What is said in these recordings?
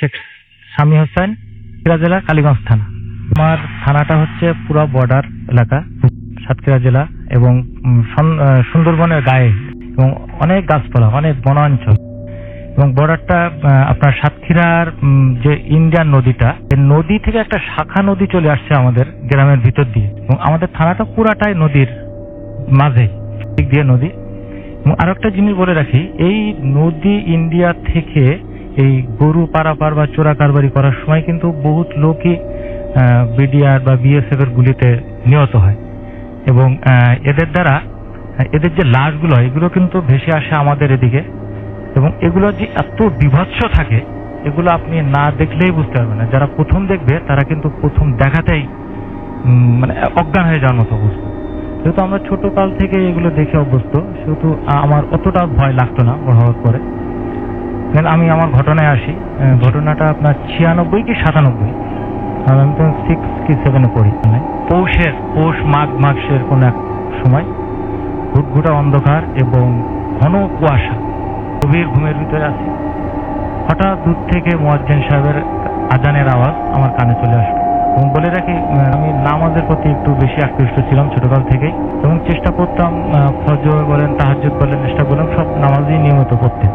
শেখ স্বামী হোসেন জেলা, কালীগঞ্জ থানা। আমার থানাটা হচ্ছে পুরো বর্ডার এলাকা, সাতক্ষীরা জেলা এবং সুন্দরবনের গায়ে এবং অনেক গাছপালা, অনেক বনাঞ্চল। এবং বর্ডারটা আপনার সাতক্ষীরার যে ইন্ডিয়ান নদীটা নদী থেকে একটা শাখা নদী চলে আসছে আমাদের গ্রামের ভিতর দিয়ে। এবং আমাদের থানাটা পুরাটাই নদীর মাঝে, দিক দিয়ে নদী। এবং আরও একটা জিনিস বলে রাখি, এই নদী ইন্ডিয়া থেকে এই গরু পারাপার বা চোরা কারবারি করার সময় কিন্তু বহুত লোকই বিডিআর বা বিএসএফ এর গুলিতে নিহত হয়। এবং এদের দ্বারা এদের যে লাশগুলো এগুলো কিন্তু ভেসে আসে আমাদের এদিকে। এবং এগুলো যে এত বিভৎস থাকে, এগুলো আপনি না দেখলেই বুঝতে পারবেন না। যারা প্রথম দেখবে, তারা কিন্তু প্রথম দেখাতেই মানে অজ্ঞান হয়ে যাওয়ার মতো অবস্থা। যেহেতু আমরা ছোট কাল থেকে এগুলো দেখে অভ্যস্ত, সেহেতু আমার অতটা ভয় লাগতো না, বড় হওয়ার পরে। Then আমি আমার ঘটনায় আসি। ঘটনাটা আপনার ছিয়ানব্বই কি সাতানব্বই? আমি তো সিক্স কি সেভেনে পড়ি। মানে পৌষের, পৌষ মাঘ মাসের কোনো এক সময় ঘুটঘুটা অন্ধকার এবং ঘন কুয়াশা। গভীর ঘুমের ভিতরে আছি। হঠাৎ দূর থেকে মোয়াজ্জেন সাহেবের আজানের আওয়াজ আমার কানে চলে আসলো। এবং বলে রাখি আমি নামাজের প্রতি একটু বেশি আকৃষ্ট ছিলাম ছোটকাল থেকেই। এবং চেষ্টা করতাম ফজর বলেন, তাহাজ্জুদ বলেন চেষ্টা করলাম সব নামাজই নিয়মিত পড়তে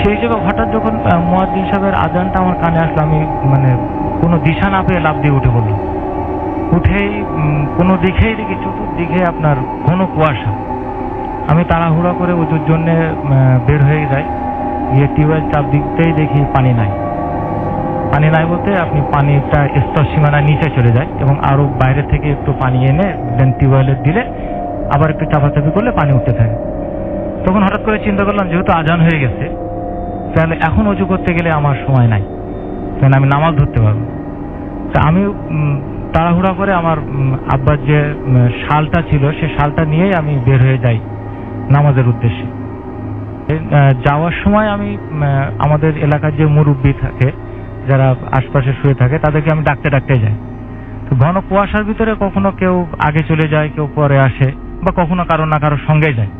সেই হিসেবে হঠাৎ যখন মুয়াজ্জিন সাহেবের আজানটা আমার কানে আসলো, আমি মানে কোনো দিশা না পেয়ে লাভ দিয়ে উঠে পড়লাম। উঠেই কোনো দিকেই দেখি, চতুর্দিকে আপনার ঘন কুয়াশা। আমি তাড়াহুড়া করে উঁচুর জন্য বের হয়ে যাই। গিয়ে টিউবওয়েল চাপ দিকতেই দেখি পানি নাই। পানি নাই বলতে আপনি পানিটা স্তর সীমানার নিচে চলে যায় এবং আরও বাইরে থেকে একটু পানি এনে দেন টিউবওয়েলে দিলে আবার একটু চাপাচাপি করলে পানি উঠতে থাকে। তখন হঠাৎ করে চিন্তা করলাম, যেহেতু আজান হয়ে গেছে তাহলে এখন উঁচু করতে গেলে আমার সময় নাই। কারণ আমি নামাজ ধরতে পারব। তা আমি তাড়াহুড়া করে আমার আব্বার যে শালটা ছিল, সে শালটা নিয়েই আমি বের হয়ে যাই নামাজের উদ্দেশ্যে। যাওয়ার সময় আমি আমাদের এলাকার যে মুরব্বী থাকে, যারা আশপাশে শুয়ে থাকে, তাদেরকে আমি ডাকতে ডাকতে যাই। তো ঘন কুয়াশার ভিতরে কখনো কেউ আগে চলে যায়, কেউ পরে আসে, বা কখনো কারও না কারোর সঙ্গে যায়।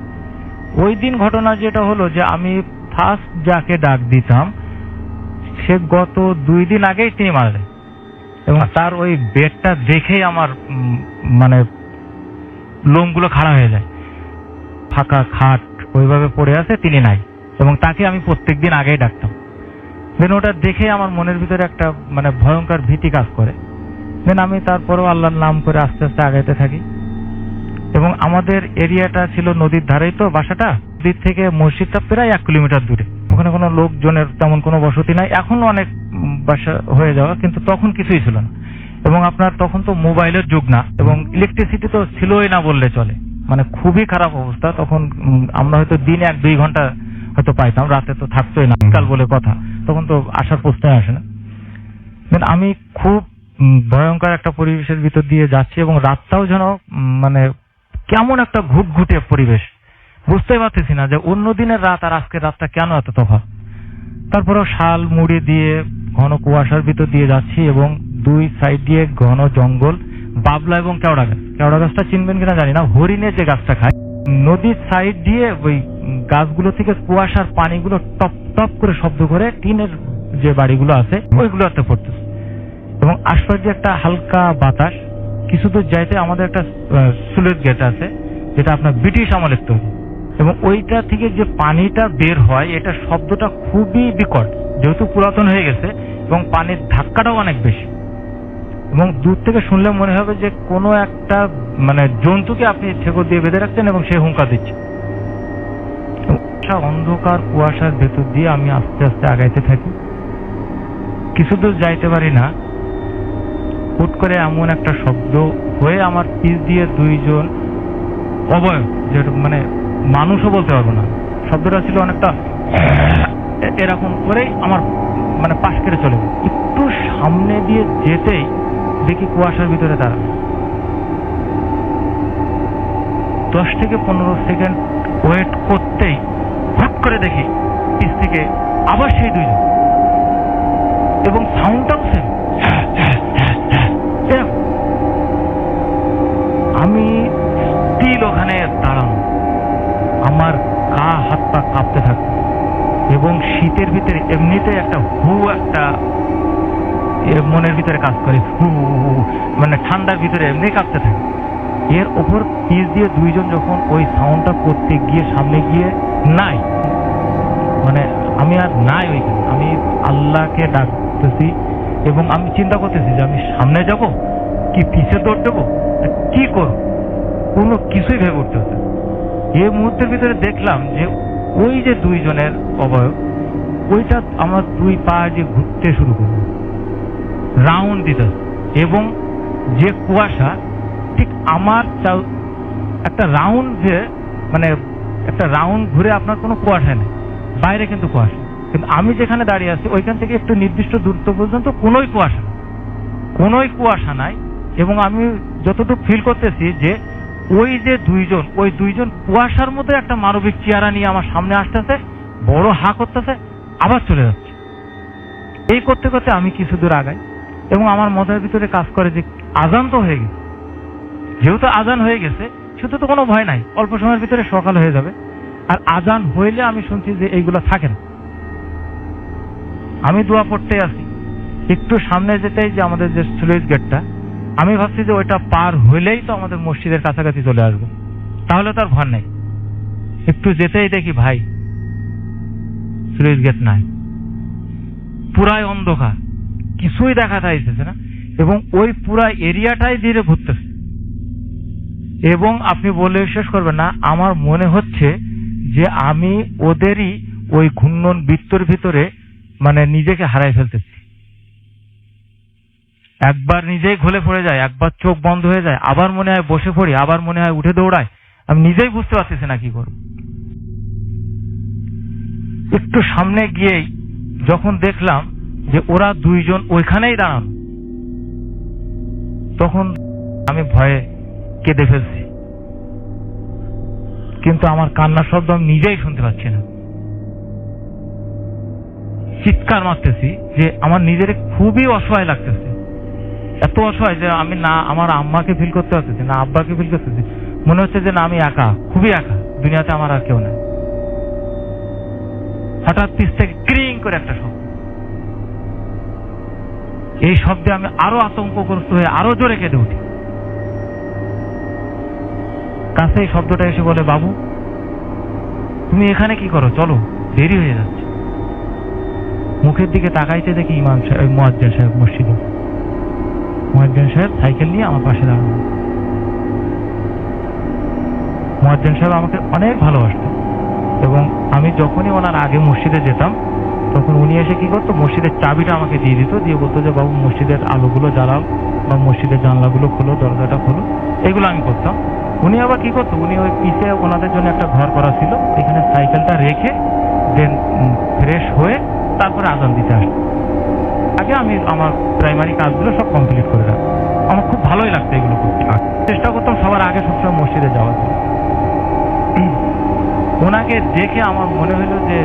ওই দিন ঘটনা যেটা হলো যে আমি ফার্স্ট যাকে ডাক দিতাম, সে গত দুই দিন আগেই তিনি মারা যায়। এবং তার ওই বেডটা দেখেই আমার মানে লোমগুলো খাড়া হয়ে যায়। ফাঁকা খাট ওইভাবে পড়ে আছে, তিনি নাই। এবং তাকে আমি প্রত্যেকদিন আগেই ডাকতাম। দেন ওটা দেখে আমার মনের ভিতরে একটা মানে ভয়ঙ্কর ভীতি কাজ করে। দেন আমি তারপরেও আল্লাহর নাম করে আস্তে আস্তে আগাইতে থাকি। এবং আমাদের এরিয়াটা ছিল নদীর ধারেই তো বাসাটা। নদীর থেকে মসজিদটা প্রায় এক কিলোমিটার দূরে। ওখানে কোনো লোকজনের তেমন কোনো বসতি নাই। এখন অনেক বাসা হয়ে যাওয়া, কিন্তু তখন কিছুই ছিল না। এবং আপনার তখন তো মোবাইলের যুগ না, এবং ইলেকট্রিসিটি তো ছিলই না বললে চলে। মানে খুবই খারাপ অবস্থা। তখন আমরা হয়তো দিনে এক দুই ঘণ্টা হয়তো পাইতাম, রাতে তো থাকতোই না কাল বলে কথা। তখন তো আসার প্রশ্নই আসে না। Then আমি খুব ভয়ঙ্কর একটা পরিবেশের ভিতর দিয়ে যাচ্ছি, এবং রাতটাও যেন মানে কেমন একটা ঘুটঘুটে পরিবেশ। বুঝতেই পারতেছি না যে অন্য দিনের রাত আর আজকের রাতটা কেন এত তফাৎ? তারপরেও শাল মুড়ি দিয়ে ঘন কুয়াশার ভিতর দিয়ে যাচ্ছি এবং দুই সাইড দিয়ে ঘন জঙ্গল, বাবলা এবং কেওড়া গাছ। কেওড়া গাছটা চিনবেন কিনা জানি না হরিণের যে গাছটা খায়, নদীর সাইড দিয়ে ওই গাছগুলো থেকে কুয়াশার পানিগুলো টপ টপ করে শব্দ করে টিনের যে বাড়িগুলো আছে, ওইগুলো ওইগুলোতে পড়তেছে। এবং আশপাশ দিয়ে একটা হালকা বাতাস, কিছু দূর যাইতে আমাদের একটা সুলেট গেট আছে, যেটা আপনার ব্রিটিশ আমলের তৈরি। এবং ওইটা থেকে যে পানিটা বের হয়, এটা শব্দটা খুবই বিকট, যেহেতু পুরাতন হয়ে গেছে, এবং পানির ধাক্কাটাও অনেক বেশি। এবং দূর থেকে শুনলে মনে হবে যে কোনো একটা মানে জন্তুকে আপনি ঠেকর দিয়ে বেঁধে রাখছেন এবং সে হুঙ্কা দিচ্ছে। অন্ধকার কুয়াশার ভেতর দিয়ে আমি আস্তে আস্তে আগাইতে থাকি। কিছু দূর যাইতে পারি না। হুট করে এমন একটা শব্দ হয়ে আমার পিছ দিয়ে দুইজন অবয়ব যেটা মানে মানুষও বলতে পারব না। শব্দটা ছিল অনেকটা এরকম করেই আমার মানে পাশ কেটে চলে একটু সামনে দিয়ে যেতেই দেখি কুয়াশার ভিতরে দাঁড়ানো। দশ থেকে পনেরো সেকেন্ড ওয়েট করতেই হুট করে দেখি পিছ থেকে আবার সেই দুইজন। এবং সাউন্ডটাও সেম আমার গা হাত পা কাঁপতে থাকতো এবং শীতের ভিতরে এমনিতে একটা হু একটা মনের ভিতরে কাজ করে, হু। মানে ঠান্ডার ভিতরে এমনি কাঁপতে থাকে। এর ওপর পিস দিয়ে দুইজন যখন ওই সাউন্ডটা করতে গিয়ে সামনে গিয়ে নাই মানে আমি আর নাই ওইখানে, আমি আল্লাহকে ডাকতেছি এবং আমি চিন্তা করতেছি যে আমি সামনে যাব কি পিছে দৌড় দেবো? কি করব? কোনো কিছুই ভেবে উঠতে হচ্ছে এই মুহূর্তের ভিতরে দেখলাম যে ওই যে দুইজনের অবয়ব, ওইটা আমার দুই পা যে ঘুরতে শুরু করল রাউন্ড দিতে এবং যে কুয়াশা, ঠিক আমার একটা রাউন্ড যে মানে একটা রাউন্ড ঘুরে আপনার কোনো কুয়াশা নেই। বাইরে কিন্তু কুয়াশা। কিন্তু আমি যেখানে দাঁড়িয়ে আছি, ওইখান থেকে একটু নির্দিষ্ট দূরত্ব পর্যন্ত কোনোই কুয়াশা নেই। কোনোই কুয়াশা নাই। এবং আমি যতটুকু ফিল করতেছি যে ওই যে দুইজন, ওই দুইজন কুয়াশার মধ্যে একটা মানবিক চেহারা নিয়ে আমার সামনে আসতেছে, বড় হা করতেছে, আবার চলে যাচ্ছে। এই করতে করতে আমি কিছু দূর আগাই এবং আমার মনের ভিতরে কাজ করে যে আজান তো হয়ে গেছে। যেহেতু আজান হয়ে গেছে, সেহেতু তো কোনো ভয় নাই, অল্প সময়ের ভিতরে সকাল হয়ে যাবে। আর আজান হইলে আমি শুনছি যে এইগুলো থাকে না। আমি দোয়া পড়তে আছি একটু সামনে যেতেই যে আমাদের যে স্লুইস গেটটা আমি ভাবছি যে ওইটা পার হইলেই তো আমাদের মসজিদের কাছাকাছি চলে আসব। তাহলে তো আর ভর নেই। একটু যেতেই দেখি ভাই স্লুইস গেট নাই। পুরাই অন্ধকার, কিছুই দেখা যাইতেছে না। এবং ওই পুরা এরিয়াটাই ধীরে ঘুরতেছে। এবং আপনি বলে বিশ্বাস করবেন না, আমার মনে হচ্ছে যে আমি ওদেরই ওই ঘূর্ণন বৃত্তর ভিতরে মানে নিজেকে হারাই ফেলতেছি। একবার নিজেই ঘুলে পড়ে যায়, একবার চোখ বন্ধ হয়ে যায়, আবার মনে হয় বসে পড়ি, আবার মনে হয় উঠে দৌড়ায় আমি নিজেই বুঝতে পারতেছি না কি করব। একটু সামনে গিয়েই যখন দেখলাম যে ওরা দুইজন ওইখানেই দাঁড়ানো, তখন আমি ভয়ে কেঁদে ফেলছি। কিন্তু আমার কান্নার শব্দ আমি নিজেই শুনতে পাচ্ছি না। চিৎকার মারতেছি যে আমার নিজের খুবই অসহায় লাগতেছে। এত অসহায় যে আমি না, আমার আম্মাকে ফিল করতে পারতেছি না, আব্বাকে ফিল করতেছি। মনে হচ্ছে যে না, আমি একা, খুবই একা। দুনিয়াতে আমার আর কেউ নাই। হঠাৎ পিস থেকে ক্রিং করে একটা শব্দ। এই শব্দে আমি আরও আতঙ্কগ্রস্ত হয়ে আরও জোরে কেঁদে উঠি। কাছে এই শব্দটা এসে বলে, বাবু, তুমি এখানে কি করো? চলো, দেরি হয়ে যাচ্ছে। মুখের দিকে তাকাইতে দেখি ইমাম সাহেব, মোয়াজ্জেন সাহেব মসজিদে। মোয়াজ্জেন সাহেব, সাইকেল নিয়ে আমার পাশে দাঁড়ানো। মোয়াজ্জেন সাহেব আমাকে অনেক ভালোবাসত এবং আমি যখনই ওনার আগে মসজিদে যেতাম, তখন উনি এসে কি করতো, মসজিদের চাবিটা আমাকে দিয়ে দিত, দিয়ে বলতো যে, বাবু, মসজিদের আলোগুলো জ্বালাও বা মসজিদের জানলাগুলো খোলো, দরজাটা খোলো। এগুলো আমি করতাম। উনি আবার কি করতো, উনি ওই পিছে ওনাদের জন্য একটা ঘর করা ছিল, এখানে সাইকেলটা রেখে দেন ফ্রেশ হয়ে তারপরে আজান দিতে আসতো। আগে আমি আমার প্রাইমারি কাজগুলো সব কমপ্লিট করে রাখতাম। আমার খুব ভালোই লাগতো এগুলো করতে। চেষ্টা করতাম সবার আগে সবসময় মসজিদে যাওয়ার জন্য। ওনাকে দেখে আমার মনে হলো যে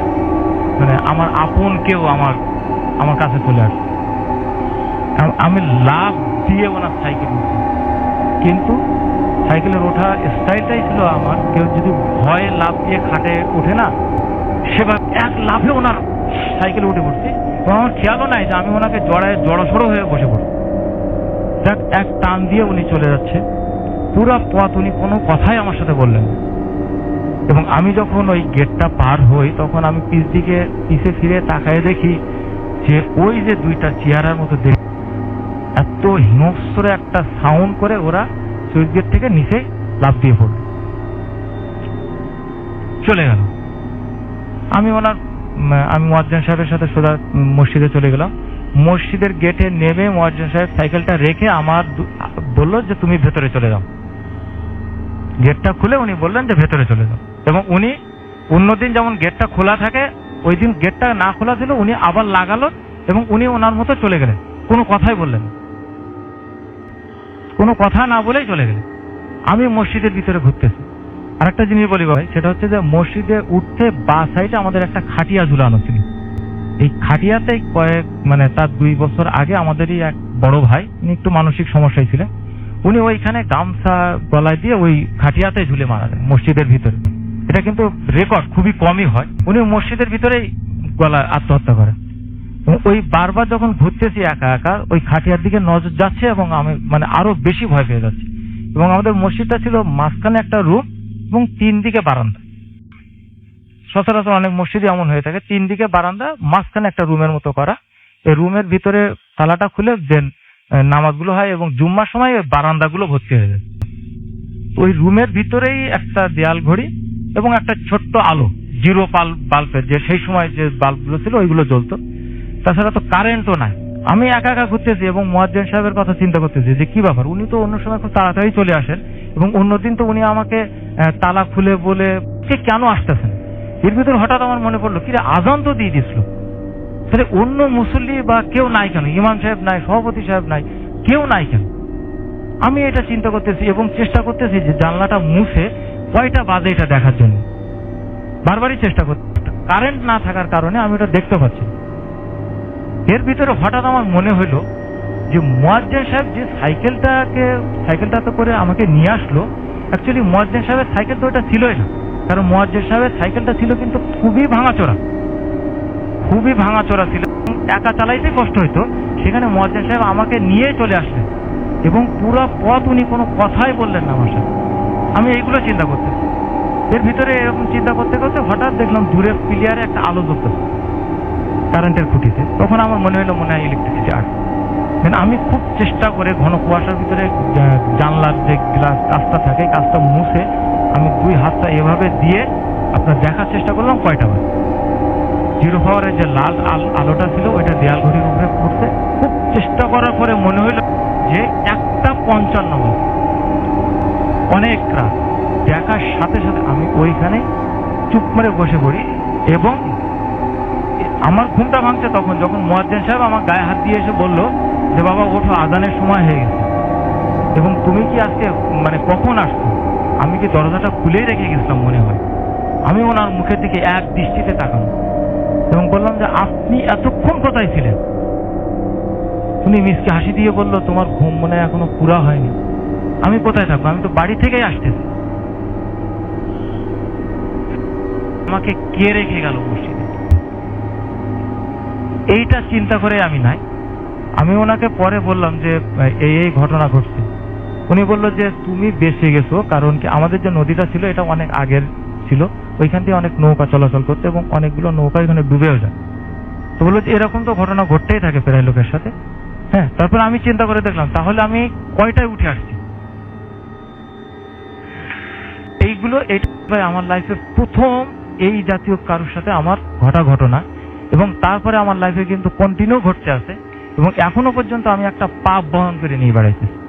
মানে আমার আপন কেউ আমার আমার কাছে চলে আসছে আমি লাভ দিয়ে ওনার সাইকেল উঠছি কিন্তু সাইকেলের ওঠা স্টাইলটাই ছিল আমার, কেউ যদি ভয়ে লাভ দিয়ে খাটে ওঠে না সেবার এক লাভে ওনার সাইকেলে উঠে পড়ছি। এবং আমার খেয়ালও নাই যে আমি ওনাকে জড়ায় জড়সড়ো হয়ে বসে পড়ি যাক, এক টান দিয়ে উনি চলে যাচ্ছে। পুরো পথ উনি কোনো কথাই আমার সাথে বললেন এবং আমি যখন ওই গেটটা পার হই, তখন আমি পিছ দিকে, পিছে ফিরে তাকায় দেখি যে ওই যে দুইটা চেয়ারের মতো দেখ এত হিংস্র একটা সাউন্ড করে ওরা সুইচ গেট থেকে নিচে লাফ দিয়ে পড়ল। চলে গেল। আমি ওনার আমি মোয়াজ্জেন সাহেবের সাথে সোজা মসজিদে চলে গেলাম। মসজিদের গেটে নেমে মোয়াজ্জেন সাহেব সাইকেলটা রেখে আমার বলল যে, তুমি ভেতরে চলে যাও। গেটটা খুলে উনি বললেন যে, ভেতরে চলে যাও। এবং উনি অন্যদিন যেমন গেটটা খোলা থাকে, ওই দিন গেটটা না খোলা ছিল, উনি আবার লাগালো এবং উনি ওনার মতো চলে গেলেন। কোনো কথাই বললেন কোনো কথা না বলেই চলে গেলেন। আমি মসজিদের ভিতরে ঘুরতেছি। আর একটা জিনিস বলি ভাই, সেটা হচ্ছে যে মসজিদে উঠতে বা সাইডে আমাদের একটা খাটিয়া ঝুলানো ছিল। এই খাটিয়াতে কয়েক মানে তার দুই বছর আগে আমাদেরই এক বড় ভাই, উনি একটু মানসিক সমস্যায় ছিলেন। উনি ওইখানে গামছা গলায় দিয়ে ওই খাটিয়াতে ঝুলে মারা যায়, মসজিদের ভিতরে। এটা কিন্তু রেকর্ড খুবই কমই হয়। উনি মসজিদের ভিতরেই গলা আত্মহত্যা করে। এবং ওই বারবার যখন ঘুরতেছি একা একা, ওই খাটিয়ার দিকে নজর যাচ্ছে এবং আমি মানে আরও বেশি ভয় পেয়ে যাচ্ছি। এবং আমাদের মসজিদটা ছিল মাঝখানে একটা রুম এবং তিন দিকে বারান্দা। সচরাচর অনেক মসজিদে এমন হয়ে থাকে, তিন দিকে বারান্দা, মাঝখানে একটা রুমের মতো করা। এই রুমের ভিতরে তালাটা খুলে দেন নামাজগুলো হয় এবং জুম্মার সময় বারান্দাগুলো ভর্তি হয়ে যায়। ওই রুমের ভিতরেই একটা দেয়াল ঘড়ি এবং একটা ছোট্ট আলো, জিরো পাল বাল্বের যে সেই সময় যে বাল্বগুলো ছিল ওইগুলো জ্বলতো। তাছাড়া তো কারেন্টও নাই। আমি একা একা ঘুরতেছি এবং মোয়াজ্জেন সাহেবের কথা চিন্তা করতেছি যে কি ব্যাপার? উনি তো অন্য সময় খুব তাড়াতাড়ি চলে আসেন। এবং অন্যদিন তো উনি আমাকে তালা খুলে বলে সে কেন আসতেছেন? এর ভিতরে হঠাৎ আমার মনে পড়ল, কিরে, আজান তো দিয়ে দিছিল তাহলে অন্য মুসল্লি বা কেউ নাই কেন? ইমাম সাহেব নাই, সভাপতি সাহেব নাই, কেউ নাই কেন? আমি এটা চিন্তা করতেছি এবং চেষ্টা করতেছি যে জানলাটা মুছে কয়টা বাজে এটা দেখার জন্য। বারবারই চেষ্টা করতে কারেন্ট না থাকার কারণে আমি ওটা দেখতে পাচ্ছি এর ভিতরে হঠাৎ আমার মনে হলো যে মোয়াজ্জেন সাহেব যে সাইকেলটাকে, সাইকেলটা তো করে আমাকে নিয়ে আসলো অ্যাকচুয়ালি মোয়াজ্জেন সাহেবের সাইকেল তো ওটা ছিলই না। কারণ মোয়াজ্জেন সাহেবের সাইকেলটা ছিল কিন্তু খুবই ভাঙাচোরা। খুবই ভাঙাচোরা ছিল। একা চালাইতে কষ্ট হইতো। সেখানে মোয়াজ্জেন সাহেব আমাকে নিয়ে চলে আসলেন এবং পুরো পথ উনি কোনো কথাই বললেন না আমার সাথে। আমি এইগুলো চিন্তা করতেছি এর ভিতরে এরকম চিন্তা করতে করতে হঠাৎ দেখলাম দূরে ক্লিয়ারে একটা আলো জ্বলতেছে। কারেন্টের খুঁটিতে। তখন আমার মনে হলো মনে হয় ইলেকট্রিসিটি আট মানে আমি খুব চেষ্টা করে ঘন কুয়াশার ভিতরে জানলার যে গ্লাস কাজটা থাকে কাজটা মুছে আমি দুই হাতটা এভাবে দিয়ে আপনার দেখার চেষ্টা করলাম কয়টা বাজে। জিরো পাওয়ারের যে লাল আল- আলোটা ছিল, ওইটা দেয়াল ঘড়ির উপরে পড়ছে। খুব চেষ্টা করার পরে মনে হলো যে একটা পঞ্চান্ন বাজে। অনেক রাত। দেখার সাথে সাথে আমি ওইখানে চুপ করে বসে পড়ি এবং আমার ঘুমটা ভাঙছে তখন, যখন মোয়াজ্জেন সাহেব আমার গায়ে হাত দিয়ে এসে বলল যে বাবা, ওঠো, আজানের সময় হয়ে গেছে। এবং তুমি কি আজকে মানে কখন আসছো? আমি কি দরজাটা খুলেই রেখে গেছিলাম মনে হয়। আমি ওনার মুখের দিকে এক দৃষ্টিতে তাকানো এবং বললাম যে, আপনি এতক্ষণ কোথায় ছিলেন? উনি মিসকে হাসি দিয়ে বলল, তোমার ঘুম মনে হয় এখনও পুরা হয়নি। আমি কোথায় থাকব? আমি তো বাড়ি থেকেই আসতেছি। আমাকে কে রেখে গেল মসজিদে? এইটা চিন্তা করে আমি নাই। আমি ওনাকে পরে বললাম যে এই এই ঘটনা ঘটছে। উনি বলল যে, তুমি বেঁচে গেছো, কারণ কি আমাদের যে নদীটা ছিল, এটা অনেক আগের ছিল। ওইখান দিয়ে অনেক নৌকা চলাচল করতো এবং অনেকগুলো নৌকা এখানে ডুবেও যায়। তো বলল যে, এরকম তো ঘটনা ঘটতেই থাকে প্রায় লোকের সাথে। হ্যাঁ তারপর আমি চিন্তা করে দেখলাম, তাহলে আমি কয়টায় উঠে আসছি? এইগুলো ভাই আমার লাইফের প্রথম এই জাতীয় কারোর সাথে আমার ঘটা ঘটনা। এবং তারপরে আমার লাইফে কিন্তু কন্টিনিউ ঘটতে আছে। এবং এখনও পর্যন্ত আমি একটা পাপ বহন করে নিয়ে বেড়াইতেছি।